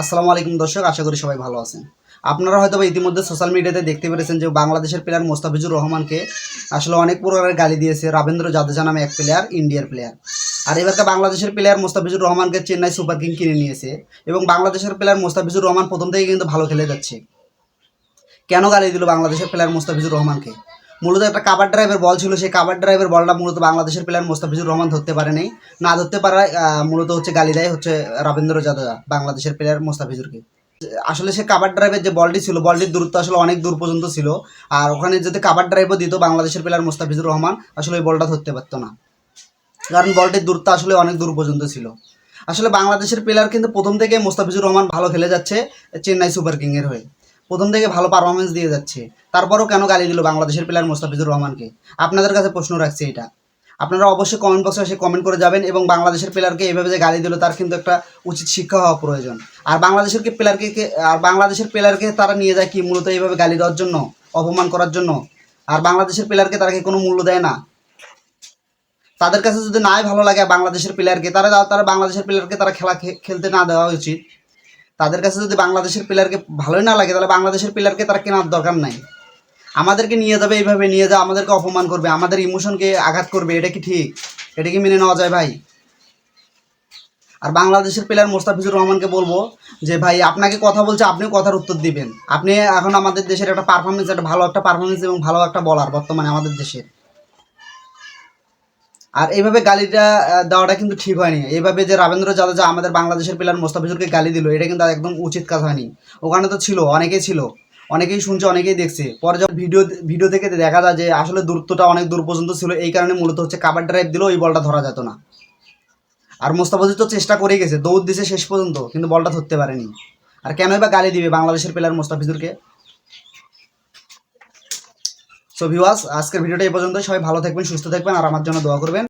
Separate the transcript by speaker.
Speaker 1: আসসালামু আলাইকুম দর্শক, আশা করি সবাই ভালো আছেন। আপনারা হয়তো ইতিমধ্যে সোশ্যাল মিডিয়াতে দেখতে পেরেছেন যে বাংলাদেশের প্লেয়ার মোস্তাফিজুর রহমানকে আসলে অনেক প্রকারের গালি দিয়েছে রাবেন্দ্র জাদেজা নামে এক প্লেয়ার ইন্ডিয়ার প্লেয়ার আর এবারকে বাংলাদেশের প্লেয়ার মোস্তাফিজুর রহমানকে চেন্নাই সুপার কিং কিনে নিয়েছে এবং বাংলাদেশের প্লেয়ার মোস্তাফিজুর রহমান প্রথম থেকে কিন্তু ভালো খেলে যাচ্ছে। কেন গালি দিল বাংলাদেশের প্লেয়ার মোস্তাফিজুর রহমানকে? মূলত একটা কাবার ড্রাইভের বল ছিল সেই কাবার ড্রাইভের বলটা মূলত বাংলাদেশের প্লেয়ার মোস্তাফিজুর রহমান ধরতে পারে নাই। না ধরতে আহ, মূলত হচ্ছে গালি দেয় হচ্ছে রবীন্দ্র যাদব বাংলাদেশের প্লেয়ার মোস্তাফিজুরকে। আসলে সে কাবার ড্রাইভের যে বলটি ছিল বলটির দূরত্ব আসলে অনেক দূর পর্যন্ত ছিল। আর ওখানে যদি কাবার ড্রাইভও দিত বাংলাদেশের প্লেয়ার মোস্তাফিজুর রহমান আসলে ওই বলটা ধরতে পারতো না। কারণ বলটির দূরত্ব আসলে অনেক দূর পর্যন্ত ছিল। আসলে বাংলাদেশের প্লেয়ার কিন্তু প্রথম থেকে মোস্তাফিজুর রহমান ভালো খেলে যাচ্ছে চেন্নাই সুপার কিংয়ের হয়ে। প্রথম থেকে ভালো পারফরমেন্স দিয়ে যাচ্ছে। তারপরও কেন গালি দিল বাংলাদেশের প্লেয়ার মোস্তাফিজুর রহমানকে? আপনাদের কাছে প্রশ্ন রাখছি এটা। আপনারা অবশ্যই কমেন্ট বক্সে এসে কমেন্ট করে যাবেন এবং বাংলাদেশের প্লেয়ারকে এভাবে যে গালি দিল তার কিন্তু একটা উচিত শিক্ষা হওয়া প্রয়োজন। আর বাংলাদেশের প্লেয়ারকে আর বাংলাদেশের প্লেয়ারকে তারা নিয়ে যায় কি মূলত এইভাবে গালি দেওয়ার জন্য, অপমান করার জন্য? আর বাংলাদেশের প্লেয়ারকে তারা কি কোনো মূল্য দেয় না? তাদের কাছে যদি নাই ভালো লাগে বাংলাদেশের প্লেয়ারকে তারা তারা বাংলাদেশের প্লেয়ারকে তারা খেলা খেলতে না দেওয়া উচিত। তাদের কাছে যদি বাংলাদেশের প্লেয়ারকে ভালোই না লাগে, তাহলে বাংলাদেশের প্লেয়ারকে তারা কেনার দরকার নাই। আমাদেরকে নিয়ে যাবে এইভাবে, নিয়ে যাও আমাদেরকে অপমান করবে, আমাদের ইমোশনকে আঘাত করবে, এটা কি ঠিক? এটা কি মেনে নেওয়া যায় ভাই? আর বাংলাদেশের প্লেয়ার মোস্তাফিজুর রহমানকে বলব যে, ভাই, আপনাকে কথা বলছে, আপনিও কথার উত্তর দিবেন। আপনি এখন আমাদের দেশের একটা পারফরমেন্স একটা ভালো একটা পারফরমেন্স এবং ভালো একটা বলার বর্তমানে আমাদের দেশের। আর এইভাবে গালিটা দেওয়াটা কিন্তু ঠিক হয়নি। এইভাবে যে রাবেন্দ্র জাদেজা আমাদের বাংলাদেশের প্লেয়ার মোস্তাফিজুরকে গালি দিল, এটা কিন্তু একদম উচিত কাজ হয়নি। ওখানে তো ছিল, অনেকেই ছিল। অনেকেই শুনছে, অনেকেই দেখছে। পরে যখন ভিডিও ভিডিও থেকে দেখা যায় যে আসলে দূরত্বটা অনেক দূর পর্যন্ত ছিল, এই কারণে মূলত হচ্ছে কাবার ড্রাইভ দিলেও এই বলটা ধরা যেত না। আর মোস্তাফিজুর তো চেষ্টা করেই গেছে, দৌড় দিছে শেষ পর্যন্ত, কিন্তু বলটা ধরতে পারেনি। আর কেনই বা গালি দিবে বাংলাদেশের প্লেয়ার মোস্তাফিজুরকে? সো ভিউয়ার্স আজকের ভিডিওটা এই পর্যন্ত সবাই ভালো থাকবেন, সুস্থ থাকবেন, আর আমার জন্য দোয়া করবেন।